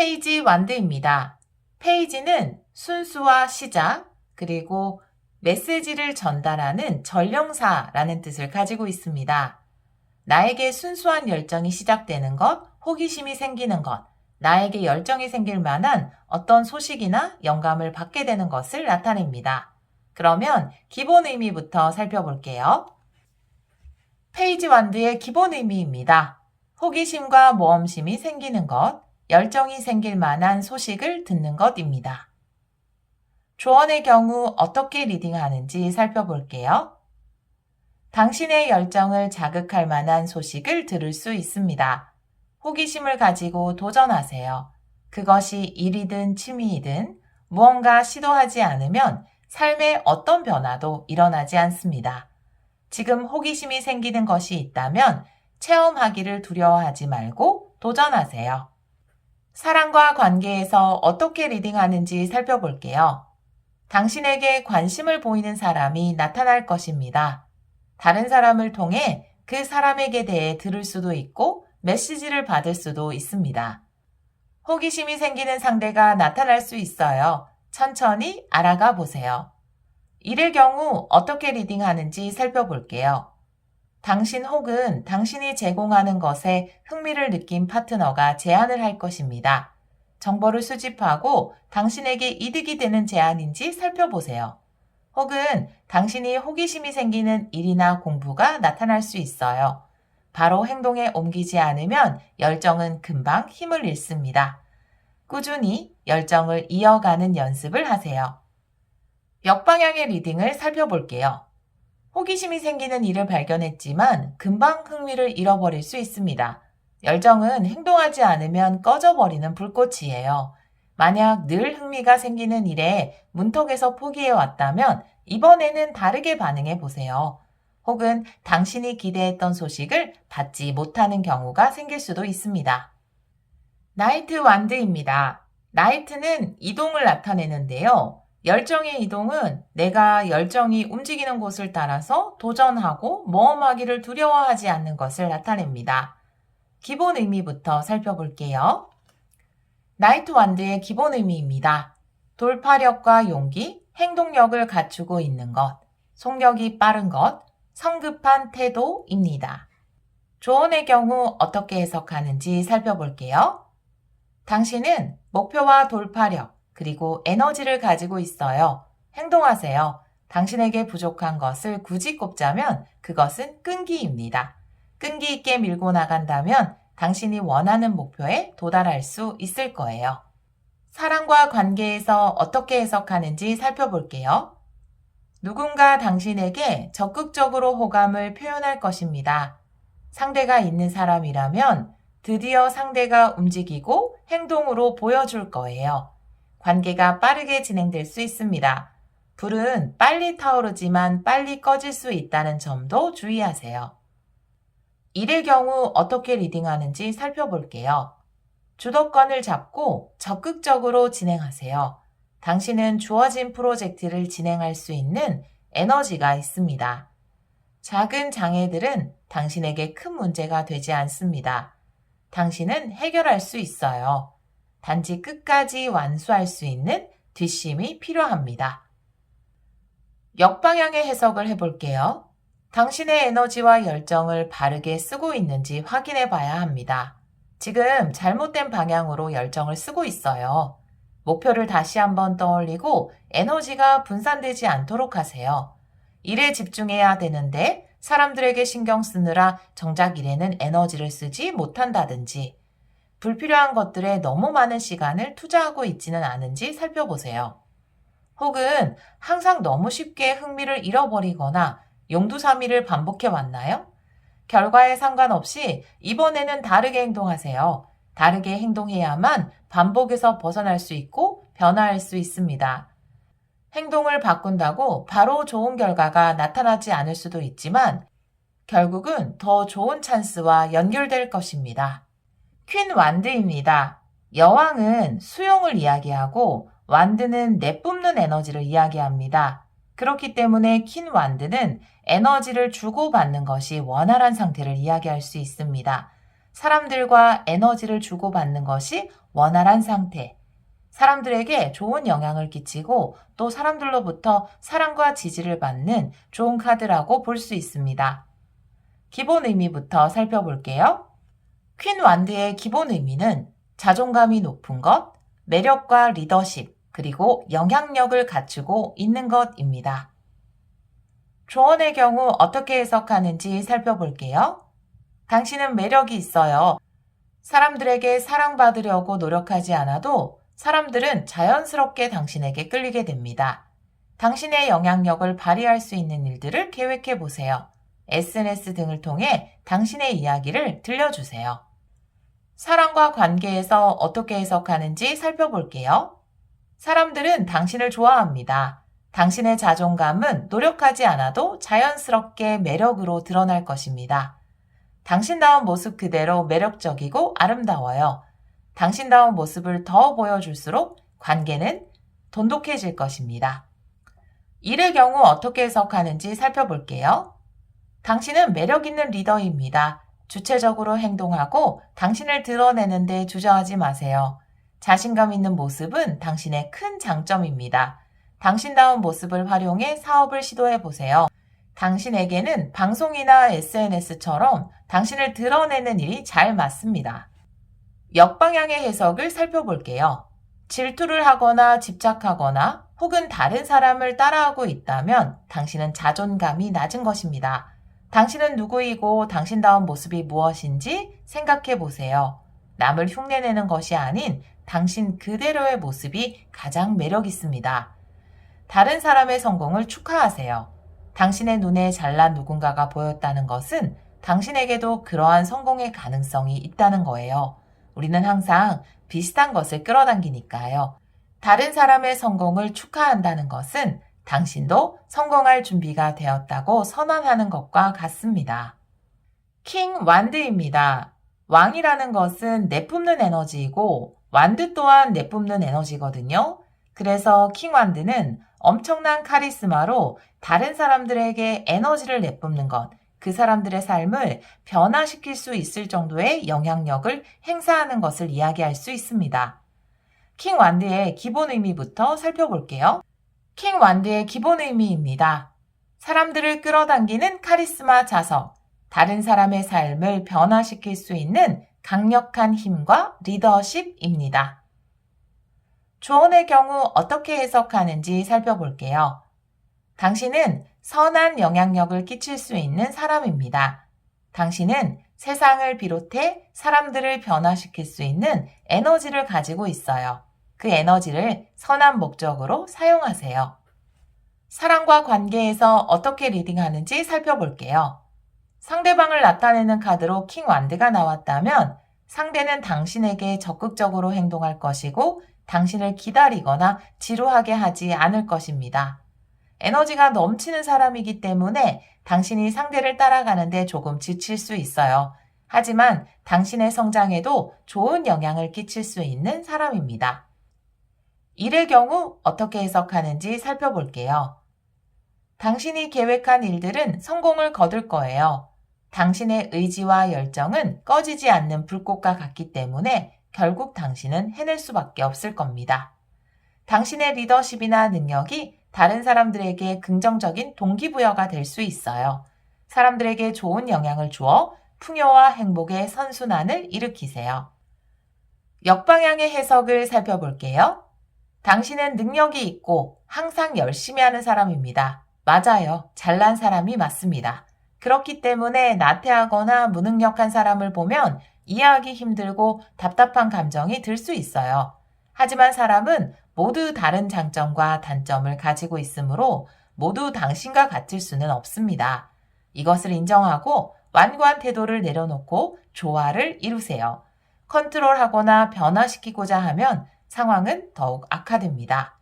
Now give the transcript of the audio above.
페이지 완드입니다. 페이지는 순수와 시작, 그리고 메시지를 전달하는 전령사라는 뜻을 가지고 있습니다. 나에게 순수한 열정이 시작되는 것, 호기심이 생기는 것, 나에게 열정이 생길 만한 어떤 소식이나 영감을 받게 되는 것을 나타냅니다. 그러면 기본 의미부터 살펴볼게요. 페이지 완드의 기본 의미입니다. 호기심과 모험심이 생기는 것, 열정이 생길 만한 소식을 듣는 것입니다. 조언의 경우 어떻게 리딩하는지 살펴볼게요. 당신의 열정을 자극할 만한 소식을 들을 수 있습니다. 호기심을 가지고 도전하세요. 그것이 일이든 취미이든 무언가 시도하지 않으면 삶의 어떤 변화도 일어나지 않습니다. 지금 호기심이 생기는 것이 있다면 체험하기를 두려워하지 말고 도전하세요. 사랑과 관계에서 어떻게 리딩하는지 살펴볼게요. 당신에게 관심을 보이는 사람이 나타날 것입니다. 다른 사람을 통해 그 사람에게 대해 들을 수도 있고 메시지를 받을 수도 있습니다. 호기심이 생기는 상대가 나타날 수 있어요. 천천히 알아가 보세요. 이럴 경우 어떻게 리딩하는지 살펴볼게요. 당신 혹은 당신이 제공하는 것에 흥미를 느낀 파트너가 제안을 할 것입니다. 정보를 수집하고 당신에게 이득이 되는 제안인지 살펴보세요. 혹은 당신이 호기심이 생기는 일이나 공부가 나타날 수 있어요. 바로 행동에 옮기지 않으면 열정은 금방 힘을 잃습니다. 꾸준히 열정을 이어가는 연습을 하세요. 역방향의 리딩을 살펴볼게요. 호기심이 생기는 일을 발견했지만 금방 흥미를 잃어버릴 수 있습니다. 열정은 행동하지 않으면 꺼져버리는 불꽃이에요. 만약 늘 흥미가 생기는 일에 문턱에서 포기해 왔다면 이번에는 다르게 반응해 보세요. 혹은 당신이 기대했던 소식을 받지 못하는 경우가 생길 수도 있습니다. 나이트 완드입니다. 나이트는 이동을 나타내는데요. 열정의 이동은 내가 열정이 움직이는 곳을 따라서 도전하고 모험하기를 두려워하지 않는 것을 나타냅니다. 기본 의미부터 살펴볼게요. 나이트 완드의 기본 의미입니다. 돌파력과 용기, 행동력을 갖추고 있는 것, 속력이 빠른 것, 성급한 태도입니다. 조언의 경우 어떻게 해석하는지 살펴볼게요. 당신은 목표와 돌파력, 그리고 에너지를 가지고 있어요. 행동하세요. 당신에게 부족한 것을 굳이 꼽자면 그것은 끈기입니다. 끈기 있게 밀고 나간다면 당신이 원하는 목표에 도달할 수 있을 거예요. 사랑과 관계에서 어떻게 해석하는지 살펴볼게요. 누군가 당신에게 적극적으로 호감을 표현할 것입니다. 상대가 있는 사람이라면 드디어 상대가 움직이고 행동으로 보여줄 거예요. 관계가 빠르게 진행될 수 있습니다. 불은 빨리 타오르지만 빨리 꺼질 수 있다는 점도 주의하세요. 이럴 경우 어떻게 리딩하는지 살펴볼게요. 주도권을 잡고 적극적으로 진행하세요. 당신은 주어진 프로젝트를 진행할 수 있는 에너지가 있습니다. 작은 장애들은 당신에게 큰 문제가 되지 않습니다. 당신은 해결할 수 있어요. 단지 끝까지 완수할 수 있는 뒷심이 필요합니다. 역방향의 해석을 해볼게요. 당신의 에너지와 열정을 바르게 쓰고 있는지 확인해 봐야 합니다. 지금 잘못된 방향으로 열정을 쓰고 있어요. 목표를 다시 한번 떠올리고 에너지가 분산되지 않도록 하세요. 일에 집중해야 되는데 사람들에게 신경 쓰느라 정작 일에는 에너지를 쓰지 못한다든지 불필요한 것들에 너무 많은 시간을 투자하고 있지는 않은지 살펴보세요. 혹은 항상 너무 쉽게 흥미를 잃어버리거나 용두사미를 반복해 왔나요? 결과에 상관없이 이번에는 다르게 행동하세요. 다르게 행동해야만 반복에서 벗어날 수 있고 변화할 수 있습니다. 행동을 바꾼다고 바로 좋은 결과가 나타나지 않을 수도 있지만 결국은 더 좋은 찬스와 연결될 것입니다. 퀸 완드입니다. 여왕은 수용을 이야기하고 완드는 내뿜는 에너지를 이야기합니다. 그렇기 때문에 퀸 완드는 에너지를 주고받는 것이 원활한 상태를 이야기할 수 있습니다. 사람들과 에너지를 주고받는 것이 원활한 상태. 사람들에게 좋은 영향을 끼치고 또 사람들로부터 사랑과 지지를 받는 좋은 카드라고 볼 수 있습니다. 기본 의미부터 살펴볼게요. 퀸 완드의 기본 의미는 자존감이 높은 것, 매력과 리더십, 그리고 영향력을 갖추고 있는 것입니다. 조언의 경우 어떻게 해석하는지 살펴볼게요. 당신은 매력이 있어요. 사람들에게 사랑받으려고 노력하지 않아도 사람들은 자연스럽게 당신에게 끌리게 됩니다. 당신의 영향력을 발휘할 수 있는 일들을 계획해 보세요. SNS 등을 통해 당신의 이야기를 들려주세요. 사랑과 관계에서 어떻게 해석하는지 살펴볼게요. 사람들은 당신을 좋아합니다. 당신의 자존감은 노력하지 않아도 자연스럽게 매력으로 드러날 것입니다. 당신다운 모습 그대로 매력적이고 아름다워요. 당신다운 모습을 더 보여줄수록 관계는 돈독해질 것입니다. 이의 경우 어떻게 해석하는지 살펴볼게요. 당신은 매력 있는 리더입니다. 주체적으로 행동하고 당신을 드러내는데 주저하지 마세요. 자신감 있는 모습은 당신의 큰 장점입니다. 당신다운 모습을 활용해 사업을 시도해 보세요. 당신에게는 방송이나 SNS처럼 당신을 드러내는 일이 잘 맞습니다. 역방향의 해석을 살펴볼게요. 질투를 하거나 집착하거나 혹은 다른 사람을 따라하고 있다면 당신은 자존감이 낮은 것입니다. 당신은 누구이고 당신다운 모습이 무엇인지 생각해 보세요. 남을 흉내내는 것이 아닌 당신 그대로의 모습이 가장 매력 있습니다. 다른 사람의 성공을 축하하세요. 당신의 눈에 잘난 누군가가 보였다는 것은 당신에게도 그러한 성공의 가능성이 있다는 거예요. 우리는 항상 비슷한 것을 끌어당기니까요. 다른 사람의 성공을 축하한다는 것은 당신도 성공할 준비가 되었다고 선언하는 것과 같습니다. 킹 완드입니다. 왕이라는 것은 내뿜는 에너지이고 완드 또한 내뿜는 에너지거든요. 그래서 킹 완드는 엄청난 카리스마로 다른 사람들에게 에너지를 내뿜는 것, 그 사람들의 삶을 변화시킬 수 있을 정도의 영향력을 행사하는 것을 이야기할 수 있습니다. 킹 완드의 기본 의미부터 살펴볼게요. 킹 완드의 기본 의미입니다. 사람들을 끌어당기는 카리스마 자석, 다른 사람의 삶을 변화시킬 수 있는 강력한 힘과 리더십입니다. 조언의 경우 어떻게 해석하는지 살펴볼게요. 당신은 선한 영향력을 끼칠 수 있는 사람입니다. 당신은 세상을 비롯해 사람들을 변화시킬 수 있는 에너지를 가지고 있어요. 그 에너지를 선한 목적으로 사용하세요. 사랑과 관계에서 어떻게 리딩하는지 살펴볼게요. 상대방을 나타내는 카드로 킹 완드가 나왔다면 상대는 당신에게 적극적으로 행동할 것이고 당신을 기다리거나 지루하게 하지 않을 것입니다. 에너지가 넘치는 사람이기 때문에 당신이 상대를 따라가는데 조금 지칠 수 있어요. 하지만 당신의 성장에도 좋은 영향을 끼칠 수 있는 사람입니다. 일의 경우 어떻게 해석하는지 살펴볼게요. 당신이 계획한 일들은 성공을 거둘 거예요. 당신의 의지와 열정은 꺼지지 않는 불꽃과 같기 때문에 결국 당신은 해낼 수밖에 없을 겁니다. 당신의 리더십이나 능력이 다른 사람들에게 긍정적인 동기부여가 될 수 있어요. 사람들에게 좋은 영향을 주어 풍요와 행복의 선순환을 일으키세요. 역방향의 해석을 살펴볼게요. 당신은 능력이 있고 항상 열심히 하는 사람입니다. 맞아요. 잘난 사람이 맞습니다. 그렇기 때문에 나태하거나 무능력한 사람을 보면 이해하기 힘들고 답답한 감정이 들 수 있어요. 하지만 사람은 모두 다른 장점과 단점을 가지고 있으므로 모두 당신과 같을 수는 없습니다. 이것을 인정하고 완고한 태도를 내려놓고 조화를 이루세요. 컨트롤하거나 변화시키고자 하면 상황은 더욱 악화됩니다.